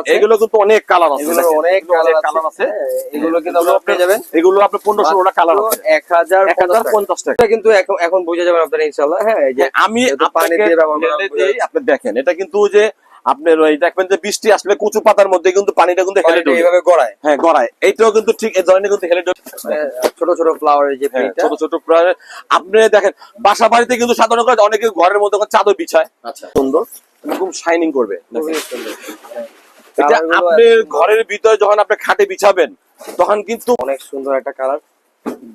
আছে। এগুলো কিন্তু অনেক কালার আছে এগুলোর অনেক এগুলো কালার আছে। হ্যাঁ, এগুলো কিন্তু আপনারা পেয়ে যাবেন। এগুলো পনেরো ষোলোটা কালার আছে। এক হাজার এক হাজার পঞ্চাশ টাকা। এটা কিন্তু এখন বুঝে যাবেন আপনারা ইনশাল্লাহ হ্যাঁ এই যে হ্যাঁ, আমি পানি দিয়ে ব্যবহার করা আপনি দেখেন এটা কিন্তু যে আপনার ওই দেখবেন যে বৃষ্টি আসলে কচু পাতার মধ্যে কিন্তু পানিটা কিন্তু হেলে পানিটা ঢোকে এইভাবে গড়ায়। হ্যাঁ গড়ায়। এইটাও কিন্তু ঠিক এই ধরনের কিন্তু হেলে ঢোকে মানে ছোট ছোট ফ্লাওয়ারের যে হ্যাঁ, ছোট ছোট প্রায় আপনি দেখেন বাসা বাড়িতে কিন্তু সাধারণত অনেকে ঘরের মধ্যে চাদর বিছায়। আচ্ছা। সুন্দর এরকম শাইনিং করবে। হ্যাঁ। এটা কালারগুলো আপনি ঘরের ভিতরে যখন আপনি খাটে বিছাবেন তখন কিন্তু অনেক সুন্দর একটা কালার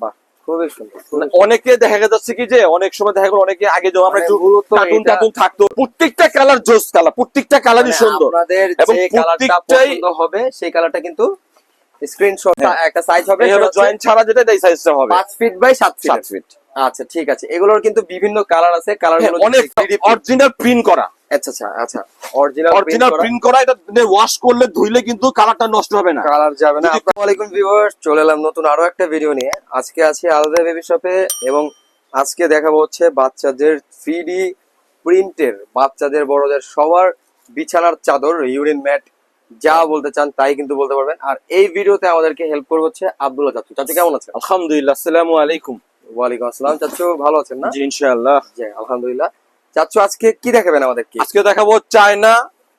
বাহ খুবই সুন্দর মানে অনেকে দেখা যাচ্ছে কি যে অনেক সময় দেখা গেল অনেকে আগে যখন আমরা মানে একটু কার্টুন টার্টুন থাকতো প্রত্যেকটা কালার জোস কালার প্রত্যেকটা কালারই মানে সুন্দর। আপনাদের যে কালারটা পছন্দ হবে সেই কালারটা কিন্তু স্ক্রিনশট একটা সাইজ হবে জয়েন্ট ছাড়া যেটা এই সাইজটা হবে। পাঁচ ফিট বাই সাত ফিট সাত ফিট আচ্ছা ঠিক আছে। এগুলোর কিন্তু বিভিন্ন কালার আছে। কালারগুলো অনেক অরিজিনাল প্রিন্ট করা। আচ্ছা আচ্ছা আচ্ছা। অরিজিনাল অরিজিনাল প্রিন্ট করা। এটা ওয়াশ করলে ধুইলে কিন্তু কালারটা নষ্ট হবে না। কালার যাবে না। আসসালামু আলাইকুম ভিউয়ার্স চলে এলাম নতুন আরও একটা ভিডিও নিয়ে। আজকে আছি আলাদা বেবি শপে এবং আজকে দেখাবো হচ্ছে বাচ্চাদের থ্রি প্রিন্টের বাচ্চাদের বড়দের সবার বিছানার চাদর ইউরিন ম্যাট যা বলতে চান তাই কিন্তু বলতে পারবেন। আর এই ভিডিওতে আমাদেরকে হেল্প করবে হচ্ছে আব্দুল্লাহ চাচু চাচু কেমন আছেন? আলহামদুলিল্লাহ আসসালামু আলাইকুম। ওয়ালাইকুম আসসালাম। চাচু ভালো আছেন না? জি ইনশাআল্লাহ। জি আলহামদুলিল্লাহ। চাচু আজকে কি দেখাবেন আমাদেরকে আজকে দেখাবো চায়না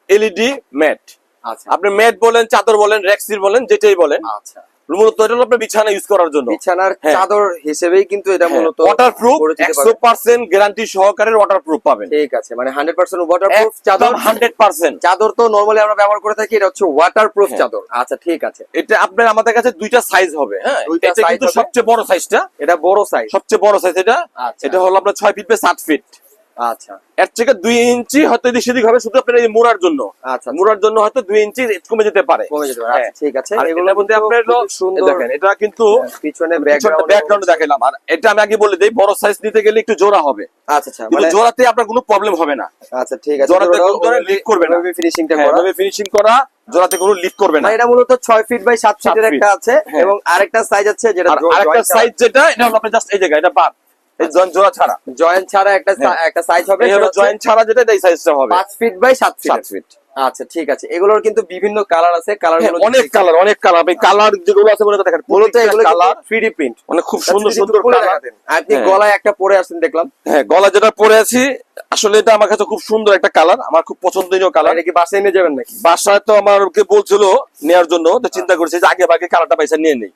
এলইডি ম্যাট। আচ্ছা। আপনি ম্যাট বলেন চাদর বলেন রেক্সির বলেন যেটাই বলেন। আচ্ছা। মূলত এটা আপনার বিছানা ইউজ করার জন্য। বিছানার হ্যাঁ। চাদর হিসেবেই কিন্তু এটা মূলত ওয়াটারপ্রুফ পরিচিত একশো পাবেন। পার্সেন্ট গ্যারান্টি সহকারে ওয়াটারপ্রুফ পাবেন। ঠিক আছে মানে হান্ড্রেড পার্সেন্ট ওয়াটারপ্রুফ চাদর চাদর। হান্ড্রেড পার্সেন্ট চাদর তো নর্মালি আমরা ব্যবহার করে থাকি এটা হচ্ছে ওয়াটারপ্রুফ হ্যাঁ। চাদর। আচ্ছা ঠিক আছে। এটা আপনার আমাদের কাছে দুইটা সাইজ হবে। হ্যাঁ এটা কিন্তু সবচেয়ে বড় সাইজটা এটা বড় সাইজ সবচেয়ে বড় সাইজ এটা। আচ্ছা। এটা হলো আপনার ছয় ফিট বাই সাত ফিট আচ্ছা। এর থেকে দুই ইঞ্চি হয়তো এদিক সেদিক হবে শুধু আপনার এই মোড়ার জন্য। আচ্ছা। মোড়ার জন্য হয়তো দুই ইঞ্চি কমে যেতে পারে। কমে যেতে পারে। হ্যাঁ। আচ্ছা, ঠিক আছে। আর এগুলোর এগুলোর মধ্যে আপনার হলো- খুবই সুন্দর দেখেন এটা কিন্তু পিছনে ব্যাকগ্রাউন্ড ব্যাকগ্রাউন্ড দেখালাম। আর এটা আমি আগে বলে দিই বড় সাইজ নিতে গেলে একটু জোড়া হবে। আচ্ছা আচ্ছা মানে জোড়াতে আপনার কোনো প্রবলেম হবে না। আচ্ছা ঠিক আছে। জোড়াতে কোনো ধরনের লিক করবে না। ফিনিশিংটা হ্যাঁ, করা। ফিনিশিং করা জোড়াতে কোনো লিক করবে না। এটা মূলত 6 ফিট বাই 7 সাত ফিটের একটা আছে হ্যাঁ। এবং আরেকটা সাইজ আছে যেটা আর আরেকটা সাইজ যেটা এটা হলো জাস্ট এই জায়গা এটা বাদ। জোড়া ছাড়া। জয়েন্ট ছাড়া একটা হ্যাঁ। একটা সাইজ হবে এই জয়েন্ট ছাড়া যেটা এই সাইজটা হবে। পাঁচ ফিট বাই সাত ফিট সাত ফিট আচ্ছা ঠিক আছে। এগুলোর কিন্তু বিভিন্ন কালার আছে কালার হ্যাঁ, অনেক কালার অনেক কালার আপনি কালার যেগুলো আছে করেন দেখেন মূলত এগুলো কালার 3D প্রিন্ট মানে খুব সুন্দর সুন্দর কালার আপনি হ্যাঁ। গলায় একটা পরে আসছেন দেখলাম। হ্যাঁ গলা যেটা পরে আছি আসলে এটা আমার কাছে খুব সুন্দর একটা কালার আমার খুব পছন্দনীয় কালার এটা কি বাসায় নিয়ে যাবেন নাকি? বাসায় তো আমাকে বলছিল নেওয়ার জন্য তো চিন্তা করেছি যে আগে ভাগে কালারটা পয়সা নিয়ে নেই।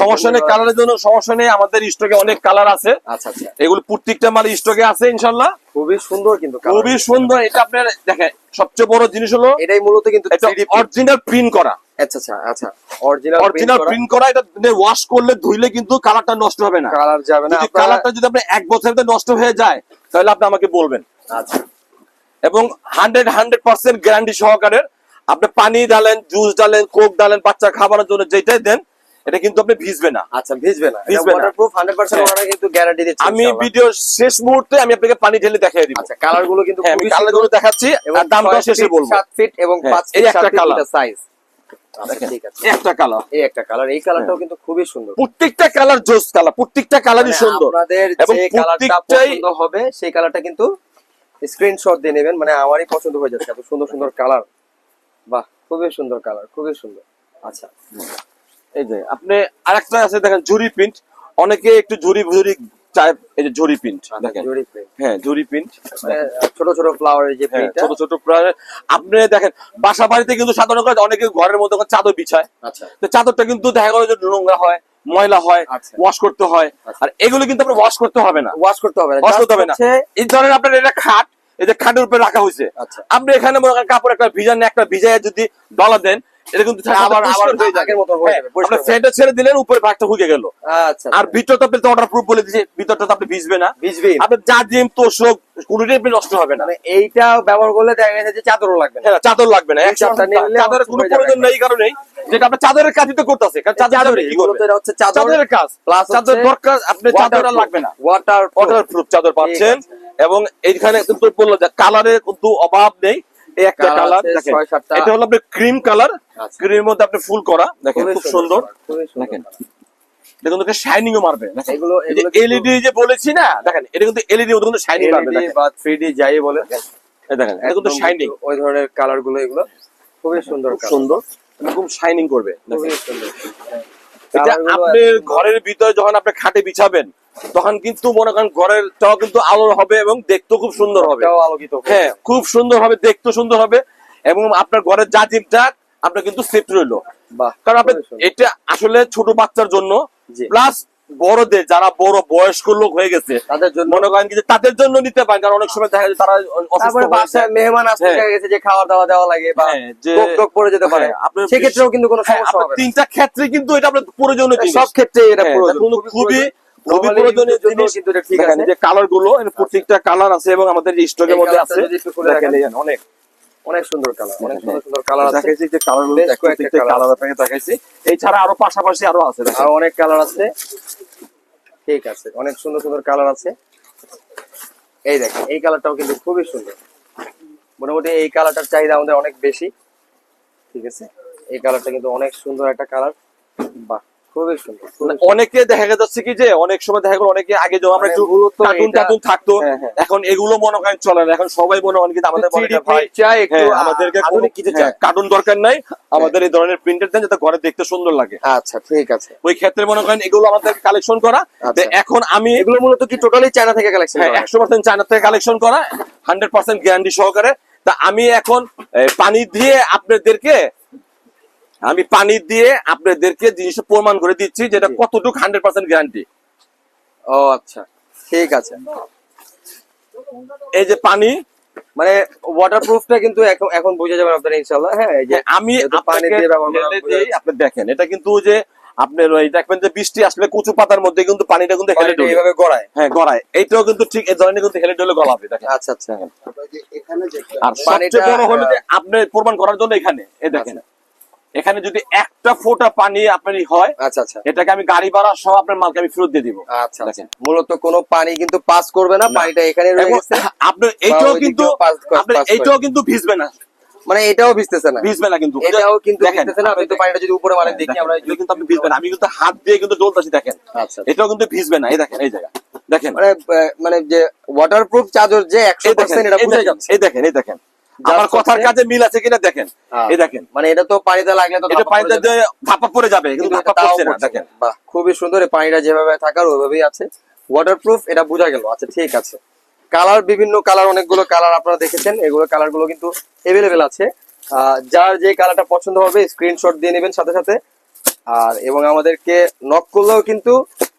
সমস্যা নেই কালারের জন্য সমস্যা নেই আমাদের স্টকে অনেক কালার আছে। আচ্ছা আচ্ছা। এগুলো প্রত্যেকটা মাল স্টকে আছে ইনশাল্লাহ। খুবই সুন্দর কিন্তু খুবই সুন্দর। এটা আপনার দেখেন সবচেয়ে বড় জিনিস হলো এটাই মূলত কিন্তু এটা 3D print। অরিজিনাল প্রিন্ট করা। আচ্ছা আচ্ছা আচ্ছা। অরিজিনাল অরিজিনাল প্রিন্ট করা। এটা ওয়াশ করলে ধুইলে কিন্তু কালারটা নষ্ট হবে না। কালার যাবে না কালারটা যদি আপনার এক বছরের নষ্ট হয়ে যায় তাহলে আপনি আমাকে বলবেন। আচ্ছা। এবং হান্ড্রেড হান্ড্রেড পার্সেন্ট গ্যারান্টি সহকারে আপনি পানি ডালেন জুস ডালেন কোক ডালেন বাচ্চা খাবারের জন্য যেটাই দেন এটা কিন্তু আপনি ভিজবে না। আচ্ছা ভিজবে না। ভিজবে না। ওয়াটারপ্রুফ 100% হ্যাঁ। ওনারা কিন্তু গ্যারান্টি দিচ্ছে আমি। ভিডিও শেষ মুহূর্তে আমি আপনাকে পানি ঢেলে দেখিয়ে দিব। আচ্ছা কালারগুলো কিন্তু হ্যাঁ আমি কালারগুলো দেখাচ্ছি আর দামটা শেষে বলব। সাত ফিট এবং হ্যাঁ, 5 এই ফিট একটা ফিট সাইজ একটা কালার এই একটা কালার এই কালারটাও কিন্তু খুবই সুন্দর। প্রত্যেকটা কালার জোস কালার প্রত্যেকটা কালারই মানে সুন্দর। আপনাদের যে কালারটা পছন্দ হবে সেই কালারটা কিন্তু স্ক্রিনশট দিয়ে নেবেন। মানে আমারই পছন্দ হয়ে যাচ্ছে। এত সুন্দর সুন্দর কালার বাহ খুবই সুন্দর কালার খুবই সুন্দর। আচ্ছা। এই যে আপনি আরেকটা আছে দেখেন ঝুরি প্রিন্ট অনেকে একটু ঝুরি ঝুরি চায় এই যে ঝুরি প্রিন্ট দেখেন। হ্যাঁ ঝুরি প্রিন্ট মানে ছোট ছোট ফ্লাওয়ারের যে হ্যাঁ, ছোট ছোট প্রায় আপনি দেখেন বাসা বাড়িতে কিন্তু সাধারণত অনেকে ঘরের মধ্যে চাদর বিছায়। আচ্ছা। তো চাদরটা কিন্তু দেখা গেলো যে নোংরা হয় ময়লা হয় আচ্ছা। ওয়াশ করতে হয়। আর এগুলো কিন্তু আপনার ওয়াশ করতে হবে না। ওয়াশ করতে হবে না। ওয়াশ করতে হবে না। এই ধরনের আপনার এটা খাট এই যে খাটের উপরে রাখা হয়েছে। আচ্ছা। আপনি এখানে মনে করেন কাপড় একটা ভিজা নিয়ে একটা ভিজায় যদি ডলা দেন এটা কিন্তু আবার- আবার আগের মতো হয়ে হ্যাঁ, যাবে, পরিষ্কার ছেড়ে দিলেন উপরে ভাগটা হুকে গেল। আচ্ছা আর ভিতরটা আপনি তো ওয়াটার প্রুফ বলে দিয়েছে ভিতরটা তো আপনি ভিজবে না। ভিজবেই না। যা জিম তোষক কোনোটাই আপনি নষ্ট হবে না। মানে এইটা ব্যবহার করলে দেখা গেছে যে চাদরও লাগবে না। হ্যাঁ চাদর লাগবে না। এই এক চাদরটা নিলে চাদরের কোনো প্রয়োজন নেই কারণেই যেটা আপনার চাদরের কাজই তো করতেছে। কারণ চাদর চাদরই কি করবে? এটা হচ্ছে চাদরের কাজ। প্লাস চাদর দরকার আপনি চাদর লাগবে না। ওয়াটার ওয়াটার প্রুফ চাদর পাচ্ছেন। এবং এইখানে কিন্তু বলল যে কালারের কিন্তু অভাব নেই। এই একটা কালার দেখেন। এটা হলো আপনার ক্রিম কালার আচ্ছা। ক্রিমের মধ্যে আপনি ফুল করা দেখেন খুব সুন্দর। দেখেন। দেখুন মারবে এগুলো এলইডি যে বলেছি না দেখেন এটা কিন্তু এলইডি মধ্যে কিন্তু শাইনিং মারবে বা 3D যাই বলে দেখেন এটা কিন্তু শাইনিং ওই ধরনের কালারগুলো এগুলো খুবই সুন্দর। সুন্দর খুব শাইনিং করবে খুবই সুন্দর। এটা আপনি ঘরের ভিতরে যখন আপনি খাটে বিছাবেন তখন কিন্তু মনে করেন ঘরের চাও কিন্তু আলো হবে এবং দেখতে খুব সুন্দর হবে। আলোকিত হ্যাঁ খুব সুন্দর হবে দেখতে সুন্দর হবে এবং আপনার ঘরের যা ঠিকঠাক আপনার কিন্তু সেফ রইল। বাহ কারণ আপনি এটা আসলে ছোট বাচ্চার জন্য প্লাস বড়দের যারা বড় বয়স্ক লোক হয়ে গেছে তাদের জন্য মনে করেন যে তাদের জন্য নিতে পারেন কারণ অনেক সময় দেখা যায় তারা অসুস্থ তারপরে বাসায় মেহমান আসতে হ্যাঁ। গেছে যে খাওয়া দাওয়া দেওয়া লাগে বা হ্যাঁ, যে- টোক টোক পড়ে যেতে পারে। হ্যাঁ, আপনার সেক্ষেত্রেও কিন্তু কোনো হ্যাঁ, সমস্যা হবে। তিনটা ক্ষেত্রে কিন্তু এটা আপনার প্রয়োজনীয় জিনিস। সব ক্ষেত্রে এটা হ্যাঁ, প্রয়োজন খুবই খুবই প্রয়োজনীয় জিনিস। কিন্তু এটা ঠিক আছে। যে কালারগুলো প্রত্যেকটা কালার আছে এবং আমাদের স্টকের মধ্যে আছে। দেখেন, অনেক। অনেক সুন্দর কালার অনেক হ্যাঁ, সুন্দর সুন্দর কালার আছে। দেখাইছি যে কালারগুলো কালার আপনাকে দেখাইছি। এছাড়া আরও পাশাপাশি আরও আছে। আর অনেক কালার আছে। ঠিক আছে অনেক সুন্দর সুন্দর কালার আছে। এই দেখেন এই কালারটাও কিন্তু খুবই সুন্দর। মোটামুটি এই কালারটার চাহিদা আমাদের অনেক বেশি। ঠিক আছে? এই কালারটা কিন্তু অনেক সুন্দর একটা কালার বাহ। খুবই সুন্দর মানে অনেকে দেখা যাচ্ছে কি যে অনেক সময় দেখা গেল অনেকে আগে যখন আমরা মানে একটু কার্টুন থাকতো হ্যাঁ, হ্যাঁ। এখন এগুলো মনে করেন চলে না। এখন সবাই মনে করেন কিন্তু আমাদের মনে হয়, ভাই চাই একটু হ্যাঁ, আমাদেরকে আধুনিক কিছু চাই। কার্টুন দরকার নাই। আমাদের এই ধরনের প্রিন্টের দেন যাতে ঘরে দেখতে সুন্দর লাগে। আচ্ছা ঠিক আছে। ওই ক্ষেত্রে মনে করেন এগুলো আমাদের কালেকশন করা। আচ্ছা। এখন আমি এগুলো মূলত কি টোটালি চায়না থেকে কালেকশন হ্যাঁ একশো পার্সেন্ট চায়না থেকে কালেকশন করা হান্ড্রেড পার্সেন্ট গ্যারান্টি সহকারে। তা আমি এখন পানি দিয়ে আপনাদেরকে আমি পানি দিয়ে আপনাদেরকে জিনিসটা প্রমাণ করে দিচ্ছি যেটা। কতটুকু হান্ড্রেড পার্সেন্ট গ্যারান্টি ও আচ্ছা। ঠিক আছে। এই যে পানি মানে ওয়াটারপ্রুফটা কিন্তু এখন বুঝে যাবেন আপনারা ইনশাআল্লাহ হ্যাঁ এই যে যে আমি পানি দিয়ে ব্যবহার আপনি দেখেন এটা কিন্তু ওই যে আপনার ওই দেখবেন যে বৃষ্টি আসলে কচু পাতার মধ্যে কিন্তু পানিটা কিন্তু হেলে ডলে এইভাবে গড়ায়। হ্যাঁ গড়ায়। এইটাও কিন্তু ঠিক এই ধরনের কিন্তু হেলে ডলে গলাবে দেখেন। আচ্ছা আচ্ছা। আর পানিটা, বড় হলো যে আপনি প্রমাণ করার জন্য এখানে এই দেখেন। এখানে যদি একটা ফোঁটা পানি আপনার হয় আচ্ছা আচ্ছা। এটাকে আমি গাড়ি ভাড়া সহ আপনার মালকে আমি ফেরত দিয়ে দিব। আচ্ছা আচ্ছা। দেখেন। মূলত কোনো পানি কিন্তু পাস করবে না পানিটা এখানে আপনার এইটাও কিন্তু। এইটাও কিন্তু ভিজবে না। মানে এটাও ভিজতেছে না। ভিজবে না কিন্তু। এটাও কিন্তু ভিজতেছে না আপনি তো পানিটা যদি উপরে মানে দেখি আমরা কিন্তু আপনি ভিজবে না। আমি কিন্তু হাত দিয়ে কিন্তু ডলতাছি দেখেন। আচ্ছা এটাও কিন্তু ভিজবে না এই দেখেন এই জায়গা। দেখেন। মানে মানে যে ওয়াটারপ্রুফ চাদর যে একশো এই দেখেন পার্সেন্ট এটা বুঝে যাচ্ছে। এই দেখেন এই দেখেন। আমার কথার কাজে মিল আছে কিনা দেখেন। হ্যাঁ। এই দেখেন। মানে এটা তো পানিতে লাগলে তো এটা পানিতে ধাপা পড়ে যাবে কিন্তু ধাপা পড়ছে না দেখেন। বাহ খুবই সুন্দর। পানিটা যেভাবে থাকার ওইভাবেই আছে। ওয়াটারপ্রুফ এটা বোঝা গেল। আচ্ছা ঠিক আছে। কালার বিভিন্ন কালার অনেকগুলো কালার আপনারা দেখেছেন। এগুলো কালারগুলো কিন্তু এভেলেবেল আছে। যার যে কালারটা পছন্দ হবে স্ক্রিনশট দিয়ে নেবেন সাথে সাথে। আর এবং আমাদেরকে নক করলেও কিন্তু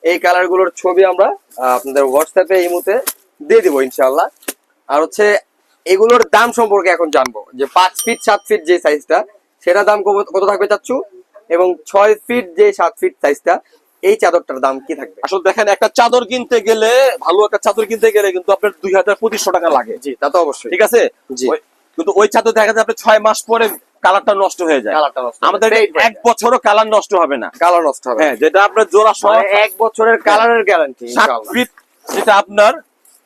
এই কালারগুলোর ছবি আমরা আপনাদের হোয়াটসঅ্যাপে এই মুহূর্তে দিয়ে দিব ইনশাআল্লাহ। আর হচ্ছে এগুলোর দাম সম্পর্কে এখন জানব। যে পাঁচ ফিট সাত ফিট যে সাইজটা সেটা দাম কত- থাকবে চাচ্ছু এবং ছয় ফিট যে সাত ফিট সাইজটা এই চাদরটার দাম কি থাকবে? আসলে দেখেন একটা চাদর কিনতে গেলে ভালো একটা চাদর কিনতে গেলে কিন্তু আপনার দুই হাজার পঁচিশশো টাকা লাগে। জি তা তো অবশ্যই। ঠিক আছে? জি। কিন্তু ওই চাদর দেখা যায় আপনার ছয় মাস পরে কালারটা নষ্ট হয়ে যায়। কালারটা নষ্ট আমাদের এক বছরও কালার নষ্ট হবে না। কালার নষ্ট হবে। হ্যাঁ যেটা আপনার জোড়া সহ মানে এক বছরের কালারের গ্যারান্টি সাত ফিট যেটা আপনার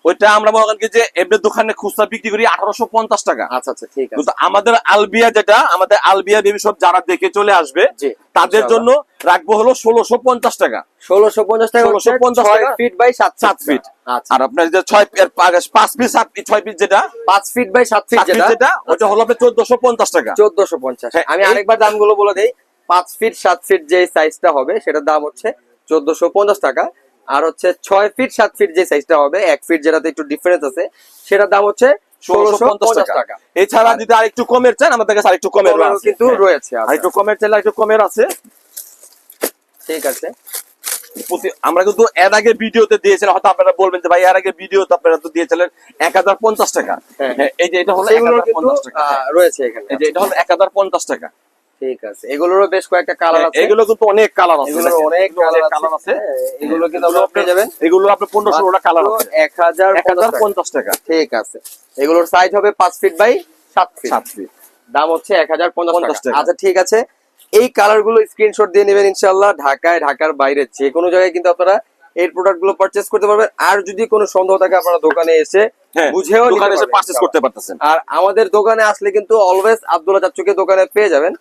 ওইটা আমরা মনে করেন যে এমনি দোকানে খুচরা বিক্রি করি আঠারোশো পঞ্চাশ টাকা। আচ্ছা আচ্ছা ঠিক আছে। কিন্তু আমাদের আলবিয়া যেটা আমাদের আলবিয়া বেবি সব যারা দেখে চলে আসবে তাদের জন্য রাখব হলো ষোলোশো পঞ্চাশ টাকা। ষোলোশো পঞ্চাশ টাকা 1650 ছয় টাকা। ফিট বাই সাত সাত ফিট আচ্ছা। আর আপনার যে ছয় পাঁচ ফিট সাত ফিট ছয় ফিট যেটা পাঁচ ফিট বাই সাত ফিট যেটা। ওটা হলো আপনার চোদ্দশো পঞ্চাশ টাকা। চোদ্দশো পঞ্চাশ। হ্যাঁ, আমি আরেকবার দামগুলো বলে দেই। পাঁচ ফিট সাত ফিট যে সাইজটা হবে সেটার দাম হচ্ছে চোদ্দশো পঞ্চাশ টাকা। আর হচ্ছে ছয় ফিট সাত ফিট যে সাইজটা হবে এক ফিট যেটাতে একটু ডিফারেন্স আছে সেটার দাম হচ্ছে এছাড়া যদি আরেকটু কমের চান আমাদের কাছে আরেকটু কমের কিন্তু হ্যাঁ। রয়েছে আচ্ছা, আরেকটু কমের চাইলে আরেকটু কমের আছে। ঠিক আছে। আমরা কিন্তু এর আগে ভিডিওতে দিয়েছিলাম হয়তো আপনারা বলবেন যে ভাই এর আগে ভিডিও তো আপনারা তো দিয়েছিলেন এক হাজার পঞ্চাশ টাকা। হ্যাঁ। হ্যাঁ, এই যে এটা হলো এক হাজার পঞ্চাশ টাকা। রয়েছে এখানে। এই যে এটা হলো এক হাজার পঞ্চাশ টাকা। ঠিক আছে। এগুলোরও বেশ কয়েকটা কালার হ্যাঁ, আছে। এগুলো কিন্তু অনেক কালার আছে। অনেক কালার আছে। হ্যাঁ, এগুলো কিন্তু যাবেন এগুলো কালার আছে। টাকা। ঠিক আছে। এগুলোর সাইজ হবে ফিট বাই ফিট দাম হচ্ছে টাকা। আচ্ছা ঠিক আছে। এই কালারগুলো স্ক্রিনশট দিয়ে নেবেন ইনশাল্লাহ ঢাকায় ঢাকার বাইরে যে কোনো জায়গায় কিন্তু আপনারা এই প্রোডাক্টগুলো পারচেস করতে পারবেন। আর যদি কোনো সন্দেহ থাকে আপনারা দোকানে এসে হ্যাঁ বুঝেও দোকানে এসে পারচেস করতে পারতেছেন। আর আমাদের দোকানে আসলে কিন্তু অলওয়েজ আব্দুল্লাহ চাচুকে দোকানে পেয়ে যাবেন।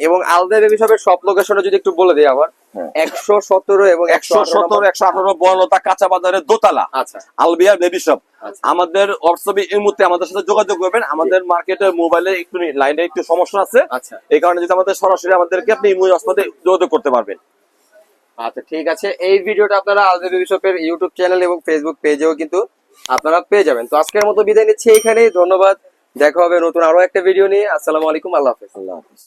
এবং আলদা বেবি শপের সব লোকেশনে যদি একটু বলে দিই আবার হ্যাঁ। একশো সতেরো এবং একশো সতেরো একশো আঠারো বর্ণতা কাঁচা বাজারের দোতলা। আচ্ছা। আলবিয়া বেবি শপ আচ্ছা। আমাদের হোয়াটসঅ্যাপে এই মুহূর্তে আমাদের সাথে যোগাযোগ করবেন। আমাদের মার্কেটে মোবাইলে একটু লাইনে একটু সমস্যা আছে। আচ্ছা। এই কারণে যদি আমাদের সরাসরি আমাদেরকে আপনি ইমো হসপিটালে যোগাযোগ করতে পারবেন। আচ্ছা ঠিক আছে। এই ভিডিওটা আপনারা আলদে বেবি শপের ইউটিউব চ্যানেল এবং ফেসবুক পেজেও কিন্তু আপনারা পেয়ে যাবেন। তো আজকের মতো বিদায় নিচ্ছি এখানেই ধন্যবাদ। দেখা হবে নতুন আরও একটা ভিডিও নিয়ে। আসসালামু আলাইকুম। আল্লাহ হাফেজ। আল্লাহ হাফিজ।